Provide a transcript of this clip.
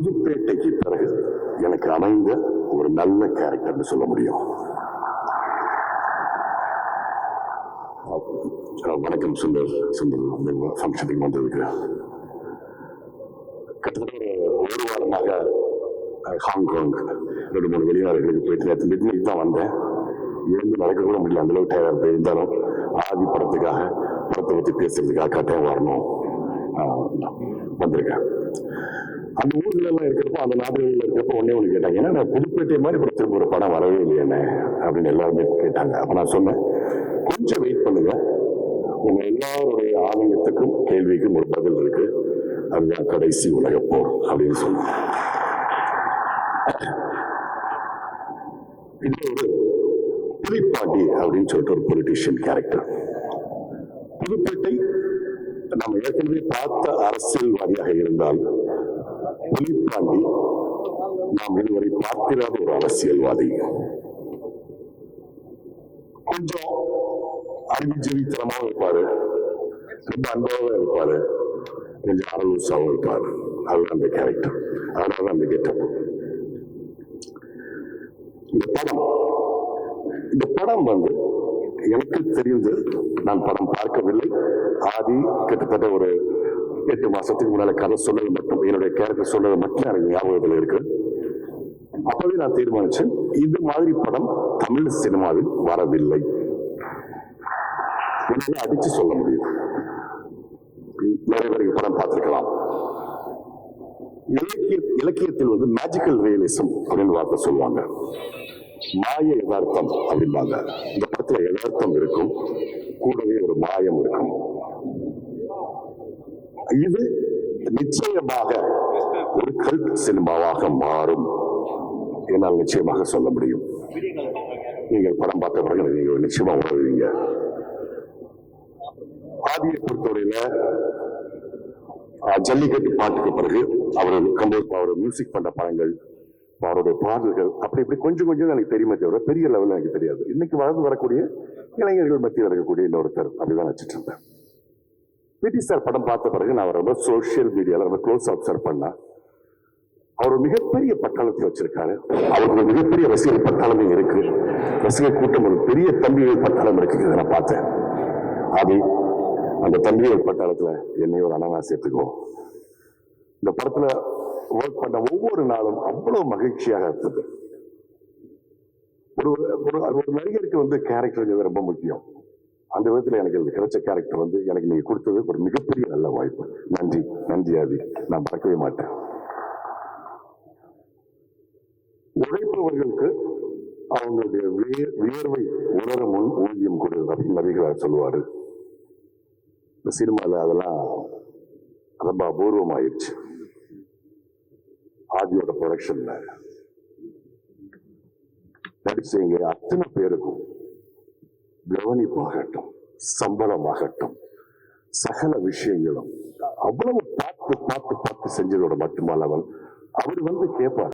புதுப்பேட்டைக்கு பிறகு எனக்கு அமைந்த ஒரு நல்ல கேரக்டர்னு சொல்ல முடியும். வணக்கம் சுந்தர். சுந்தர் ஃபங்க்ஷனுக்கு வந்ததுக்கு கிட்டத்தட்ட ஒரு வாரமாக ஹாங்காங் ரெண்டு மூணு வெளிநாடுகளுக்கு போயிட்டு நேற்று மிட் தான் வந்தேன். இருந்து நடக்க கூட முடியல அந்த அளவுக்கு டயர்டாக இருந்தாலும் ஆதி படத்துக்காக படத்தை பற்றி பேசுறதுக்காக கட்டாயம் வரணும். வந்திருக்கேன். அந்த ஊர்ல எல்லாம் இருக்கிறப்போ அந்த நாடுகள்ல இருக்கிறப்போ ஒன்னே ஒன்று கேட்டாங்க. ஏன்னா நான் புதுப்பேட்டை மாதிரி இப்போ திரும்ப ஒரு படம் வரவே இல்லையானே அப்படின்னு எல்லாருமே கேட்டாங்க. அப்போ நான் சொன்னேன் கொஞ்சம் வெயிட் பண்ணுங்க. உங்க எல்லாருடைய ஆலயத்துக்கும் கேள்விக்கும் ஒரு பதில் இருக்கு. அதுதான் கடைசி உலக போர் அப்படின்னு சொன்னாங்க. இது ஒரு புலிப்பாட்டி அப்படின்னு சொல்லிட்டு ஒரு பொலிட்டிஷியன் கேரக்டர் புதுப்பேட்டை நம்ம ஏற்கனவே பார்த்த அரசியல்வாதியாக இருந்தால் புலிப்பாண்டி நாம் இதுவரை பார்த்திராத ஒரு அரசியல்வாதி கொஞ்சம் அறிவுஜீவித்தனமாவும் இருப்பாரு. ரொம்ப அன்பாக இருப்பாரு. கொஞ்சம் அரலூசாவும் இருப்பாரு. அதுதான் அந்த கேரக்டர் அதனால அந்த கெட்டப் இந்த படம் இந்த படம் வந்து எனக்கு தெரிந்து நான் படம் பார்க்கவில்லை. ஆதி கிட்டத்தட்ட ஒரு எட்டு மாசத்துக்கு முன்னால கதை சொன்னது மட்டும் என்னுடைய கேரக்டர் சொன்னது மட்டும் எனக்கு ஞாபகத்தில் இருக்கு. அப்பவே நான் தீர்மானிச்சேன் இந்த மாதிரி படம் தமிழ் சினிமாவில் வரவில்லை. என்னால அடிச்சு சொல்ல முடியும். நிறைய பேருக்கு படம் பார்த்திருக்கலாம். இலக்கிய இலக்கியத்தில் வந்து மேஜிக்கல் ரியலிசம் அப்படின்னு வார்த்தை சொல்லுவாங்க. மாய யதார்த்தம் அப்படிம்பாங்க. இந்த படத்துல யதார்த்தம் இருக்கும் கூடவே ஒரு மாயம் இருக்கும். இது நிச்சயமாக ஒரு கல்ட் சினிமாவாக மாறும். என்னால் நிச்சயமாக சொல்ல முடியும். நீங்கள் படம் பார்த்த பிறகு நீங்கள் நிச்சயமா உணர்வீங்க. ஆதியை பொறுத்தவரையில ஜல்லிக்கட்டு பாட்டுக்கு பிறகு அவர் கம்போஸ் அவர் மியூசிக் பண்ண படங்கள் அவருடைய பாடல்கள் அப்படி இப்படி கொஞ்சம் கொஞ்சம் எனக்கு தெரியுமே தவிர பெரிய லெவலில் எனக்கு தெரியாது. இன்னைக்கு வளர்ந்து வரக்கூடிய இளைஞர்கள் மத்தியில் இருக்கக்கூடிய இன்னொருத்தர். அப்படிதான் வச்சுட்டு இருந்தேன். பிடி சார் படம் பார்த்த பிறகு நான் ரொம்ப சோஷியல் மீடியாவில் ரொம்ப க்ளோஸ் அப்சர்வ் பண்ணேன். அவர் ஒரு மிகப்பெரிய பட்டாளத்தை வச்சிருக்காரு. அவருக்கு ஒரு மிகப்பெரிய ரசிகர் பட்டாளமே இருக்கு. ரசிகர் கூட்டம் ஒரு பெரிய தம்பிகள் பட்டாளம் இருக்கு நான் பார்த்தேன். அது அந்த தம்பிகள் பட்டாளத்தில் என்னையும் ஒரு அனவா சேர்த்துக்குவோம். இந்த படத்துல ஒர்க் பண்ண ஒவ்வொரு நாளும் அவ்வளவு மகிழ்ச்சியாக இருந்தது. ஒரு ஒரு ஒரு நடிகருக்கு வந்து கேரக்டர் ரொம்ப முக்கியம். அந்த விதத்துல எனக்கு இந்த கிடைச்ச கேரக்டர் வந்து எனக்கு நீங்க கொடுத்தது ஒரு மிகப்பெரிய நல்ல வாய்ப்பு. நன்றி நன்றி ஆதி. நான் மறக்கவே மாட்டேன். உழைப்பவர்களுக்கு அவங்களுடைய வியர்வை உணர முன் ஊதியம் கொடு அப்படின்னு நபிகளார் சொல்லுவார். இந்த சினிமால அதெல்லாம் ரொம்ப அபூர்வமாயிடுச்சு ஆதியோட ப்ரொடக்ஷன்ல நடிச்சவங்க அத்தனை பேருக்கும் கவனிப்பாகட்டும் சம்பளமாகட்டும் சகல விஷயங்களும். அவ்வளவு பார்த்து பார்த்து பார்த்து செஞ்சதோட மட்டுமல்லவன் அவர் வந்து கேட்பார்